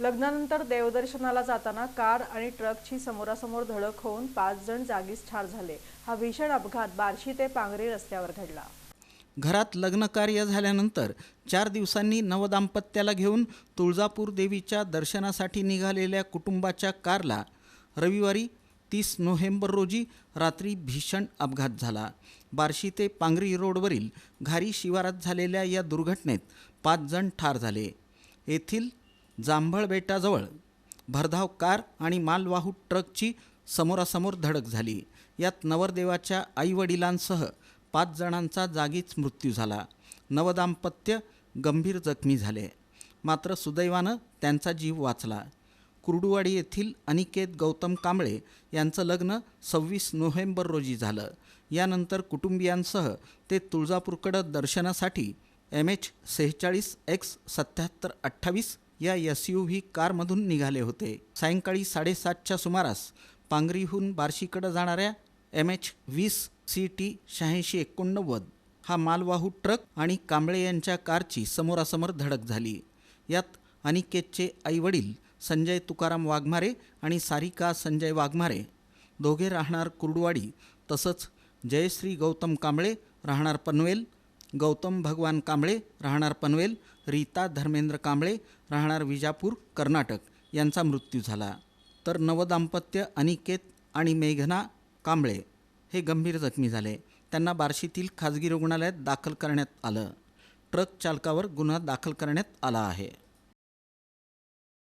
लग्नानंतर देवदर्शनाला जाताना कार आणि ट्रकची समोरासमोर धडक होऊन पाच जण जागीच ठार झाले. हा भीषण अपघात बार्शी ते पांगरी रस्त्यावर घडला. घरात लग्नकार्य झाल्यानंतर चार दिवसांनी नवदाम्पत्याला घेऊन तुळजापूर देवीच्या दर्शनासाठी निघालेल्या कुटुंबाच्या कारला रविवारी तीस नोव्हेंबर रोजी रात्री भीषण अपघात झाला. बार्शी ते पांगरी रोडवरील घारी शिवारात झालेल्या या दुर्घटनेत पाच जण ठार झाले. येथील जांभळ बेटाजवळ भरधाव कार आणि मालवाहू ट्रकची समोरासमोर धडक झाली. यात नवरदेवाच्या आईवडिलांसह पाच जणांचा जागीच मृत्यू झाला. नवदाम्पत्य गंभीर जखमी झाले. मात्र सुदैवानं त्यांचा जीव वाचला. कुर्डुवाडी येथील अनिकेत गौतम कांबळे यांचं लग्न सव्वीस नोव्हेंबर रोजी झालं. यानंतर कुटुंबियांसह ते तुळजापूरकडं दर्शनासाठी एम एच सेहेचाळीस एक्स सत्याहत्तर अठ्ठावीस या एस यू व्ही कारमधून निघाले होते. सायंकाळी साडेसातच्या सुमारास पांगरीहून बार्शीकडं जाणाऱ्या एम एच वीस सी टी शहाऐंशी एकोणनव्वद हा मालवाहू ट्रक आणि कांबळे यांच्या कारची समोरासमोर धडक झाली. यात अनिकेतचे आईवडील संजय तुकाराम वाघमारे आणि सारिका संजय वाघमारे. दोघे राहणार कुर्डवाडी तसंच जयश्री गौतम कांबळे राहणार पनवेल गौतम भगवान कांबळे राहणार पनवेल रीता धर्मेंद्र कांबळे राहणार विजापूर कर्नाटक यांचा मृत्यू झाला. तर नवदाम्पत्य अनिकेत आणि मेघना कांबळे हे गंभीर जखमी झाले. त्यांना बार्शीतील खाजगी रुग्णालयात दाखल करण्यात आलं. ट्रक चालकावर गुन्हा दाखल करण्यात आला आहे.